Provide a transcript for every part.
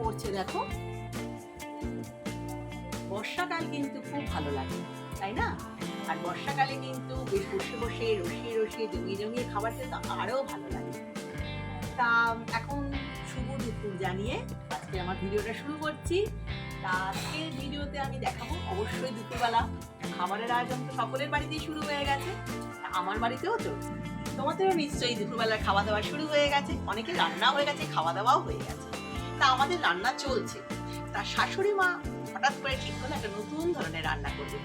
পড়ছে দেখো। বর্ষাকাল কিন্তু খুব ভালো লাগে, তাই না? আর বর্ষাকালে কিন্তু বেশ বসে বসে রসিয়ে রসিয়ে জমিয়ে জমিয়ে খাবার খেতে আরও ভালো লাগে। তা এখন শুভ দুপুর জানিয়ে আজকে আমার ভিডিওটা শুরু করছি। তা আজকের ভিডিওতে আমি দেখাবো অবশ্যই দুপুরবেলা খাবারের আয়োজন তো সকলের বাড়িতেই শুরু হয়ে গেছে আমার বাড়িতেও চলছে তোমাদেরও নিশ্চয়ই দুপুরবেলার খাওয়া দাওয়া শুরু হয়ে গেছে, অনেকে রান্না হয়ে গেছে, খাওয়া দাওয়াও হয়ে গেছে। তা আমাদের রান্না চলছে। তার শাশুড়ি মা হঠাৎ করে ঠিক করল একটা নতুন ধরনের রান্না করবে।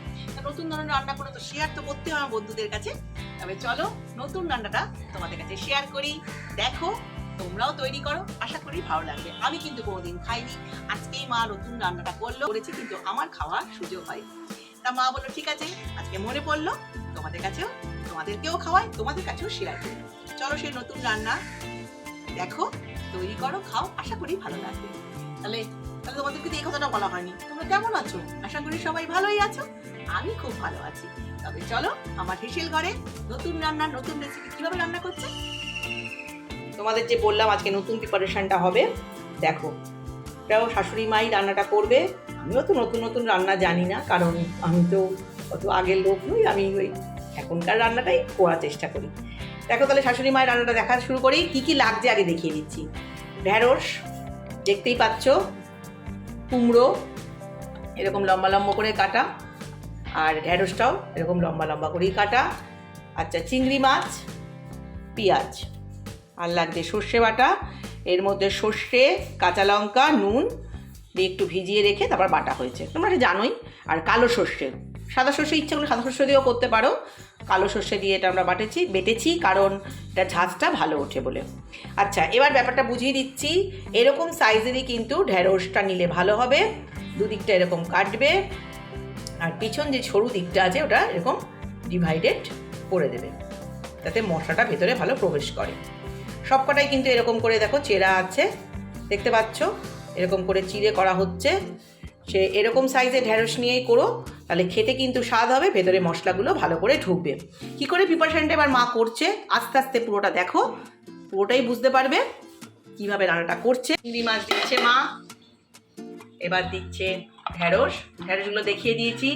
নতুন ধরনের রান্না করে তো শেয়ার তো করতে হয় বন্ধুদের কাছে। তবে চলো নতুন রান্নাটা তোমাদের কাছে শেয়ার করি। দেখো, তোমরাও তৈরি করো। আশা করি ভালো লাগবে। আমি কিন্তু কোনোদিন খাইনি। আজকেই মা নতুন রান্নাটা করল, করেছে, কিন্তু আমার খাওয়ার সুযোগ হয় তা মা বলল, ঠিক আছে। আজকে মনে পড়ল, তোমাদের কাছেও, তোমাদেরকেও খাওয়াই, তোমাদের কাছেও শেয়ার করি। চলো সেই নতুন রান্না। দেখো। তৈরি করো খাও, আশা করি ভালো লাগবে। তাহলে তাহলে তোমাদেরকে তো এই কথাটা বলা হয়নি। তোমরা কেমন আছো? আশা করি সবাই ভালোই আছো। আমি খুব ভালো আছি। তবে চলো, আমার হেসেল ঘরে নতুন রান্না নতুন রেসিপি কীভাবে রান্না করছে? তোমাদের যে বললাম আজকে নতুন প্রিপারেশনটা হবে, দেখো। এটাও শাশুড়ি মাই রান্নাটা করবে। আমিও তো নতুন নতুন রান্না জানি না, কারণ আমি তো অত আগের লোক নই। আমি ওই এখনকার রান্নাটাই করার চেষ্টা করি। দেখো তাহলে শাশুড়ি মায়ের রান্নাটা দেখা শুরু করি, কি কি লাগছে আগে দেখিয়ে দিচ্ছি। ঢ্যাঁড়স, দেখতেই পাচ্ছ, কুমড়ো, এরকম লম্বা লম্বা করে কাটা, আর ঢ্যাঁড়সটাও এরকম লম্বা লম্বা করেই কাটা। আচ্ছা চিংড়ি মাছ, পেঁয়াজ, আর লাগছে সর্ষে বাটা। এর মধ্যে সর্ষে, কাঁচা লঙ্কা, নুন, দিয়ে একটু ভিজিয়ে রেখে তারপর বাটা হয়েছে। তোমরা জানোই, আর কালো সর্ষে। সাদা সর্ষে ইচ্ছা করলে সাদা সর্ষে দিয়েও করতে পারো। কালো সর্ষে দিয়ে এটা আমরা বাটেছি, বেটেছি, কারণ এটা ঝাঁঝটা ভালো ওঠে বলে। আচ্ছা এবার ব্যাপারটা বুঝিয়ে দিচ্ছি। এরকম সাইজেরই কিন্তু ঢ্যাঁড়সটা নিলে ভালো হবে। দুদিকটা এরকম কাটবে। আর পিছন যে সরু দিকটা আছে, ওটা এরকম ডিভাইডেড করে দেবে। যাতে মশলাটা ভেতরে ভালো প্রবেশ করে। সবকটাই কিন্তু এরকম করে দেখো চেরা আছে। দেখতে পাচ্ছ? এরকম করে চিড়ে করা হচ্ছে। সে এরকম সাইজের ঢ্যাঁড়স নিয়েই করো। তাহলে খেতে কিন্তু স্বাদ হবে, ভেতরে মশলাগুলো ভালো করে ঢুকবে। কি করে প্রিপারেশনটা এবার মা করছে? আস্তে আস্তে পুরোটা দেখো। পুরোটাই বুঝতে পারবে কীভাবে রান্নাটা করছে। চিংড়ি মাছ দিচ্ছে মা। এবার দিচ্ছে ঢ্যাঁড়স ঢ্যাঁড়সগুলো দেখিয়ে দিয়েছি।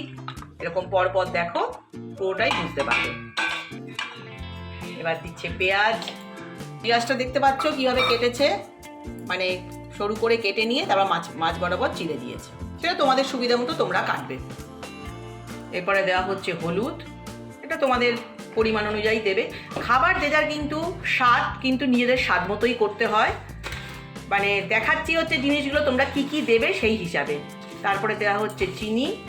এরকম পরপর দেখো, পুরোটাই বুঝতে পারবে। এবার দিচ্ছে পেঁয়াজ। পেঁয়াজটা দেখতে পাচ্ছ কীভাবে কেটেছে? মানে সরু করে কেটে নিয়ে তারপর মাছ মাছ বরাবর চিড়ে দিয়েছে। সেটা তোমাদের সুবিধা মতো তোমরা কাটবে। এরপরে দেওয়া হচ্ছে হলুদ। এটা তোমাদের পরিমাণ অনুযায়ী দেবে। খাবার যে যার কিন্তু স্বাদ, কিন্তু নিজেদের স্বাদ মতোই করতে হয়। মানে দেখাচ্ছি হচ্ছে জিনিসগুলো তোমরা কি কি দেবে সেই হিসাবে। তারপরে দেওয়া হচ্ছে চিনি।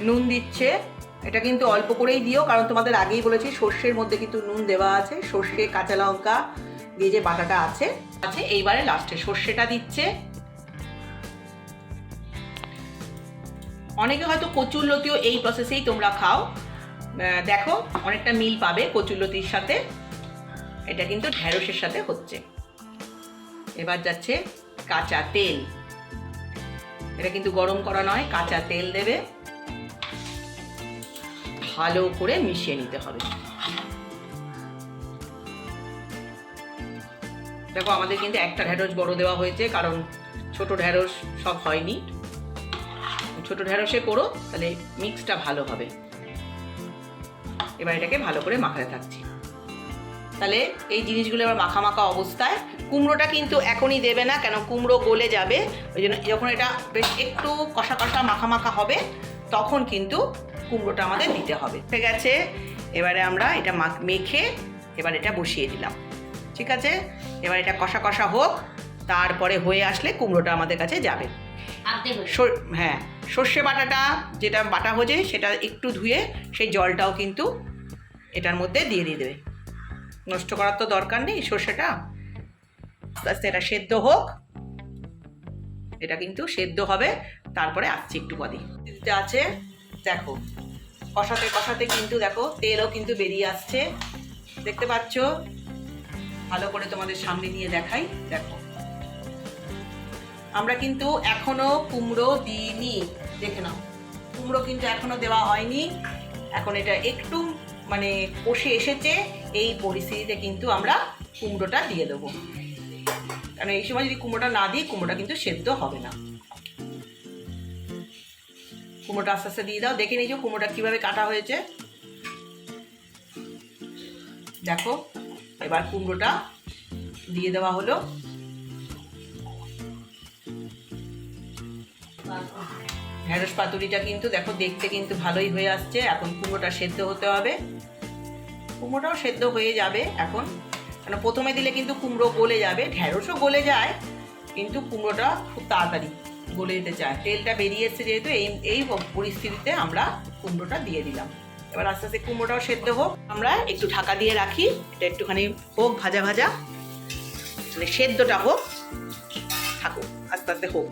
নুন দিচ্ছে। এটা কিন্তু অল্প করেই দিও, কারণ তোমাদের আগেই বলেছি সর্ষের মধ্যে কিন্তু নুন দেওয়া আছে। সর্ষে, কাঁচা লঙ্কা, দিয়ে যে বাটাটা আছে আছে, এইবারে লাস্টে সর্ষেটা দিচ্ছে। অনেকে হয়তো কচুরলতিও এই প্রসেসেই তোমরা খাও। দেখো, অনেকটা মিল পাবে কচুরলতির সাথে। এটা কিন্তু ঢ্যাঁড়সের সাথে হচ্ছে। এবার যাচ্ছে কাঁচা তেল। এটা কিন্তু গরম করা নয়, কাঁচা তেল দেবে। ভালো করে মিশিয়ে নিতে হবে। দেখো, আমাদের কিন্তু একটা ঢ্যাঁড়স বড় দেওয়া হয়েছে, কারণ ছোট ঢ্যাঁড়স সব হয়নি। ছোট ঢ্যাঁড়সে করো, তাহলে মিক্সটা ভালো হবে। এবার এটাকে ভালো করে মাখাতে থাকছি। তাহলে এই জিনিসগুলো এবার মাখা মাখা অবস্থায়, কুমড়োটা কিন্তু এখনই দেবে না, কেন কুমড়ো গলে যাবে। ওই জন্য যখন এটা বেশ একটু কষা কষা মাখা মাখা হবে, তখন কিন্তু কুমড়োটা আমাদের দিতে হবে। ঠিক আছে এবারে আমরা এটা মাখ- মেখে এবার এটা বসিয়ে দিলাম। ঠিক আছে? এবার এটা কষা কষা হোক তারপরে হয়ে আসলে কুমড়োটা আমাদের কাছে যাবে। হ্যাঁ সর্ষে বাটাটা যেটা বাটা হয়েছে সেটা একটু ধুয়ে সেই জলটাও কিন্তু এটার মধ্যে দিয়ে দিয়ে দেবে। নষ্ট করার তো দরকার নেই সর্ষেটা। আস্তে আস্তে এটা সেদ্ধ হোক। এটা কিন্তু সেদ্ধ হবে তারপরে আসছি একটু পদে আছে দেখো কষাতে কষাতে কিন্তু দেখো তেলও কিন্তু বেরিয়ে আসছে। দেখতে পাচ্ছ? ভালো করে তোমাদের সামনে নিয়ে দেখাই। দেখো আমরা কিন্তু এখনও কুমড়ো দিইনি। দেখে নাও। কুমড়ো কিন্তু এখনও দেওয়া হয়নি। এখন এটা একটু মানে কষে এসেছে, এই পরিস্থিতিতে কিন্তু আমরা কুমড়োটা দিয়ে দেবো। কারণ এই সময় যদি কুমড়োটা না দিই, কুমড়োটা কিন্তু সেদ্ধ হবে না। কুমড়োটা আস্তে আস্তে দিয়ে দাও। দেখে নিয়েছো কুমড়োটা কীভাবে কাটা হয়েছে। দেখো, এবার কুমড়োটা দিয়ে দেওয়া হলো। ঢেঁড়স পাতুরিটা কিন্তু দেখো দেখতে কিন্তু ভালোই হয়ে আসছে। এখন কুমড়োটা সেদ্ধ হতে হবে। কুমড়োটাও সেদ্ধ হয়ে যাবে এখন। কারণ প্রথমে দিলে কিন্তু কুমড়ো গলে যাবে। ঢেঁড়সও গলে যায়, কিন্তু কুমড়োটা খুব তাড়াতাড়ি গলে যেতে চায়। তেলটা বেরিয়ে এসছে যেহেতু, এই এই পরিস্থিতিতে আমরা কুমড়োটা দিয়ে দিলাম। এবার আস্তে আস্তে কুমড়োটাও সেদ্ধ হোক। আমরা একটু ঢাকা দিয়ে রাখি। এটা একটুখানি হোক, ভাজা ভাজা। মানে সেদ্ধটা হোক থাকুক আস্তে আস্তে হোক।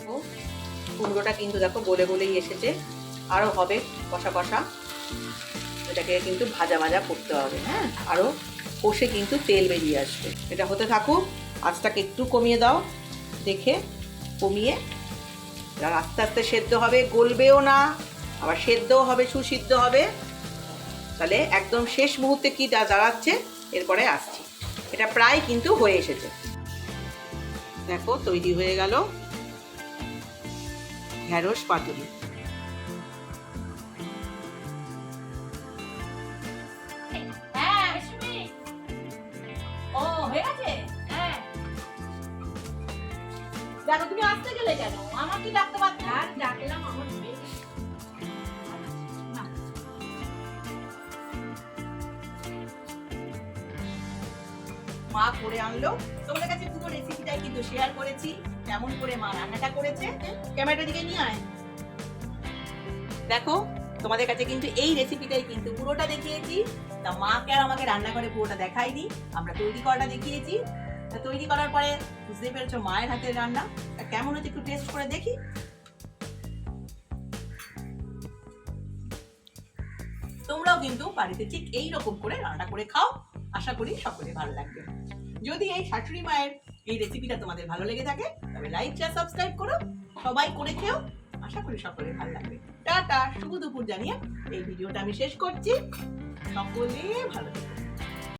কুমড়োটা কিন্তু দেখো গলে গলেই এসেছে। আরও হবে কষা কষা। এটাকে কিন্তু ভাজা ভাজা করতে হবে হ্যাঁ? আরও কষে কিন্তু তেল বেরিয়ে আসবে। এটা হতে থাকুক, আঁচটাকে একটু কমিয়ে দাও। দেখে কমিয়ে আর আস্তে আস্তে সেদ্ধ হবে, গলবেও না, আবার সেদ্ধও হবে, সুসিদ্ধ হবে। তাহলে একদম শেষ মুহূর্তে কি দাঁড়াচ্ছে এরপরে আসছি। এটা প্রায় কিন্তু হয়ে এসেছে। দেখো, তৈরি হয়ে গেল। ঢ্যাঁড়স পাতুরি। হ্যাঁ ও হয়ে হ্যাঁ। দেখো তুমি আসতে গেলে কেন? আমার কি ডাকতে আর ডাকলাম আমার মা করে আনলো। তোমাদের কাছে পুরো রেসিপিটাই কিন্তু শেয়ার করেছি। কেমন করে মা রান্নাটা করেছে, ক্যামেরাটা দিকে নিয়ে আয়। দেখো, তোমাদের কাছে কিন্তু এই রেসিপিটাই কিন্তু পুরোটা দেখিয়েছি। তা মাকে আর আমাকে রান্না করে পুরোটা দেখাইনি আমরা তৈরি করাটা দেখিয়েছি। তা তৈরি করার পরে বুঝতে পেরেছ মায়ের হাতের রান্না। তা কেমন হচ্ছে একটু টেস্ট করে দেখি। তোমরাও কিন্তু বাড়িতে ঠিক এই রকম করে রান্না করে খাও। আশা করি সকলে ভালো লাগবে। যদি এই শাশুড়ি মায়ের এই রেসিপিটা তোমাদের ভালো লেগে থাকে, তবে লাইক শেয়ার সাবস্ক্রাইব করো, সবাই করে খেও। আশা করি সকলে ভালো লাগবে টাটা, শুভ দুপুর জানিয়ে এই ভিডিওটা আমি শেষ করছি। সকলে ভালো থেকো।